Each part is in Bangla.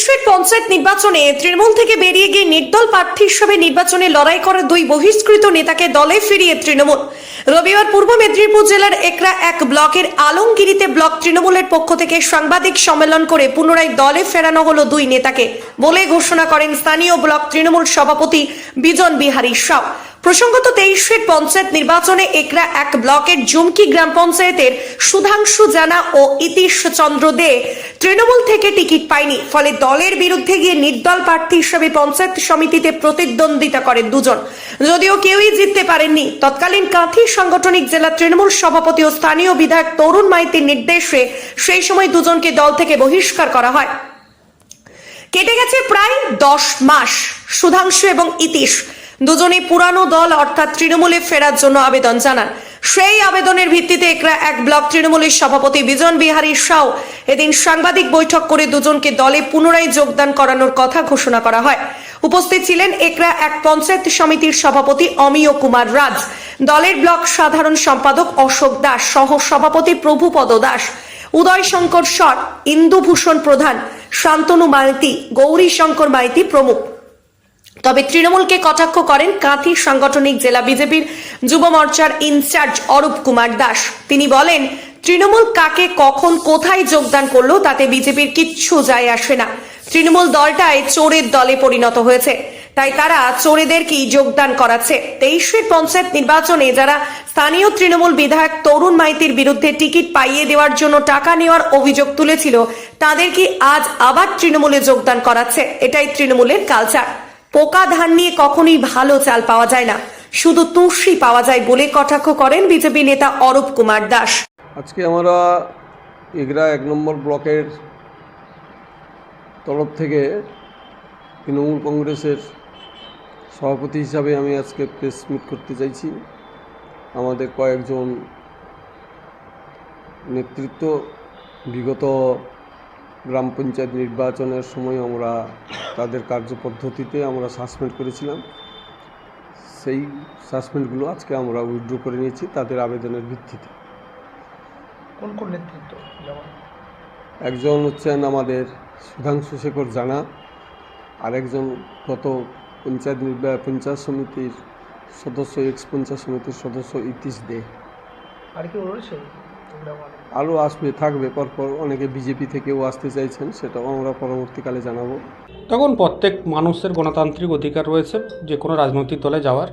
তেইশের পঞ্চায়েত নির্বাচনে তৃণমূল থেকে বেরিয়ে গিয়ে নির্দল প্রার্থী হিসেবে নির্বাচনে লড়াই করা দুই বহিষ্কৃত নেতাকে দলে ফিরিয়ে তৃণমূল। রবিবার পূর্ব মেদিনীপুর জেলার একরা এক ব্লকের আলমগিরিতে ব্লক তৃণমূলের পক্ষ থেকে সাংবাদিক সম্মেলন করে পুনরায় দলে ফেরানো হলো দুই নেতাকে বলে ঘোষণা করেন স্থানীয় ব্লক তৃণমূল সভাপতি বিজন বিহারী সাউ। প্রসঙ্গত তেইশের পঞ্চায়েত নির্বাচনে একরা এক ব্লকের জুমকি গ্রাম পঞ্চায়েতের সুধাংশু জানা ও ইতিশ চন্দ্র দে তৃণমূল থেকে টিকিট পায়নি। ফলে দলের বিরুদ্ধে গিয়ে নির্দল প্রার্থী হিসেবে পঞ্চায়েত সমিতিতে প্রতিদ্বন্দ্বিতা করেন দুজন। যদিও কেউই জিততে পারেননি। তৎকালীন কাঁথি সাংগঠনিক জেলা তৃণমূল সভাপতি ও স্থানীয় বিধায়ক তরুণ মাইতির নির্দেশে সেই সময় দুজনকে দল থেকে বহিষ্কার করা হয়। কেটে গেছে প্রায় দশ মাস। সুধাংশু এবং ইতিশ দুজনেই পুরানো দল, অর্থাৎ তৃণমূলে ফেরার জন্য আবেদন জানান। সেই আবেদনের ভিত্তিতে একরা এক ব্লক তৃণমূলের সভাপতি বিজন বিহারী সাউ এদিন সাংবাদিক বৈঠক করে দুজনকে দলে পুনরায় যোগদান করানোর কথা ঘোষণা করা হয়। উপস্থিত ছিলেন একরা এক পঞ্চায়েত সমিতির সভাপতি অমিয় কুমার রাজ, দলের ব্লক সাধারণ সম্পাদক অশোক দাস সহ সভাপতি প্রভুপদ দাস, উদয় শঙ্কর সর, ইন্দুভূষণ প্রধান, শান্তনু মাইতি, গৌরী শঙ্কর মাইতি প্রমুখ। তবে তৃণমূলকে কটাক্ষ করেন কাঁথি সাংগঠনিক জেলা বিজেপির যুব মোর্চার ইনচার্জ অরূপ কুমার দাস। তিনি বলেন, তৃণমূল কাকে, কখন, কোথায় যোগদান করল তাতে বিজেপির কিচ্ছু যায় আসে না। তৃণমূল দলটায় চোরের দলে পরিণত হয়েছে। তাই তারা চোরেদেরকেই যোগদান করাচ্ছে। তেইশের পঞ্চায়েত নির্বাচনে যারা স্থানীয় তৃণমূল বিধায়ক তরুণ মাইতির বিরুদ্ধে টিকিট পাইয়ে দেওয়ার জন্য টাকা নেওয়ার অভিযোগ তুলেছিল, তাদেরকে আজ আবার তৃণমূলে যোগদান করাচ্ছে। এটাই তৃণমূলের কালচার পোকা ধান নিয়ে কখনোই ভালো চাল পাওয়া যায় না। শুধু তুষি পাওয়া যায় বলে কটাক্ষ করেন বিজেপি নেতা অরূপ কুমার দাস। আজকে আমরা এগরা এক নম্বর ব্লকের তরফ থেকে তৃণমূল কংগ্রেসের সভাপতি হিসাবে আমি আজকে প্রেস মিট করতে চাইছি। আমাদের কয়েকজন নেতৃত্ব বিগত গ্রাম পঞ্চায়েত নির্বাচনের সময় আমরা তাদের কার্যপদ্ধতিতে আমরা সাসপেন্ড করেছিলাম। সেই সাসপেন্ডগুলো আজকে আমরা উইথড্র করে নিয়েছি তাদের আবেদনের ভিত্তিতে। কোন কোন নেতৃত্ব? একজন হচ্ছেন আমাদের সুধাংশু শেখর জানা আরেকজন গত পঞ্চায়েত নির্বা পঞ্চায়েত সমিতির সদস্য এক্স পঞ্চায়েত সমিতির সদস্য ইতিশ দে। আর কি রয়েছে? আরও আসবে, থাকবে, পরপর অনেকে বিজেপি থেকেও আসতে চাইছেন সেটাও আমরা পরবর্তীকালে জানাব। তখন প্রত্যেক মানুষের গণতান্ত্রিক অধিকার রয়েছে, যে কোনো রাজনৈতিক দলে যাওয়ার।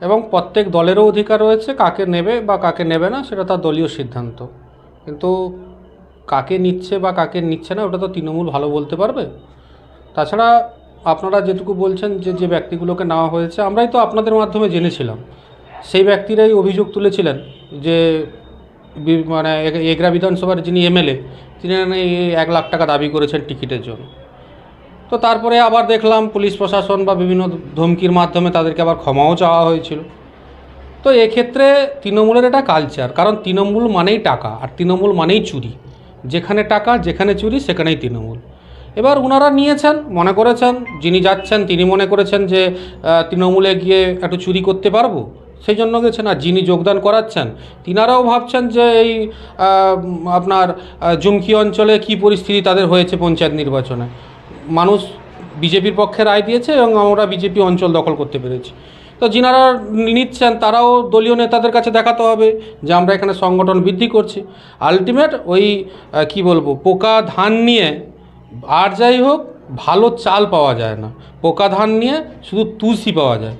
এবং প্রত্যেক দলেরও অধিকার রয়েছে, কাকে নেবে বা কাকে নেবে না, সেটা তার দলীয় সিদ্ধান্ত। কিন্তু কাকে নিচ্ছে বা কাকে নিচ্ছে না, ওটা তো তৃণমূল ভালো বলতে পারবে। তাছাড়া আপনারা যেটুকু বলছেন যে যে ব্যক্তিগুলোকে নেওয়া হয়েছে, আমরাই তো আপনাদের মাধ্যমে জেনেছিলাম। সেই ব্যক্তিরাই অভিযোগ তুলেছিলেন যে মানে এগ- এগরা বিধানসভার যিনি এমএলএ, তিনি এক লাখ টাকা দাবি করেছেন টিকিটের জন্য। তো তারপরে আবার দেখলাম পুলিশ প্রশাসন বা বিভিন্ন ধমকির মাধ্যমে তাদেরকে আবার ক্ষমাও চাওয়া হয়েছিল। তো এক্ষেত্রে তৃণমূলের এটা কালচার কারণ তৃণমূল মানেই টাকা, আর তৃণমূল মানেই চুরি। যেখানে টাকা, যেখানে চুরি, সেখানেই তৃণমূল। এবার ওনারা নিয়েছেন, মনে করেছেন, যিনি যাচ্ছেন, তিনি মনে করেছেন যে তৃণমূলে গিয়ে একটু চুরি করতে পারব? সেই জন্য গেছেন আর যিনি যোগদান করাচ্ছেন, তিনারাও ভাবছেন যে এই আপনার জুমকি অঞ্চলে কি পরিস্থিতি তাদের হয়েছে পঞ্চায়েত নির্বাচনে। মানুষ বিজেপির পক্ষে রায় দিয়েছে এবং আমরা বিজেপি অঞ্চল দখল করতে পেরেছি। তো যিনারা নিচ্ছেন, তারাও দলীয় নেতাদের কাছে দেখাতে হবে যে আমরা এখানে সংগঠন বৃদ্ধি করছি। আলটিমেট ওই কি বলব, পোকা ধান নিয়ে আর যাই হোক, ভালো চাল পাওয়া যায় না। পোকা ধান নিয়ে শুধু তুলসী পাওয়া যায়।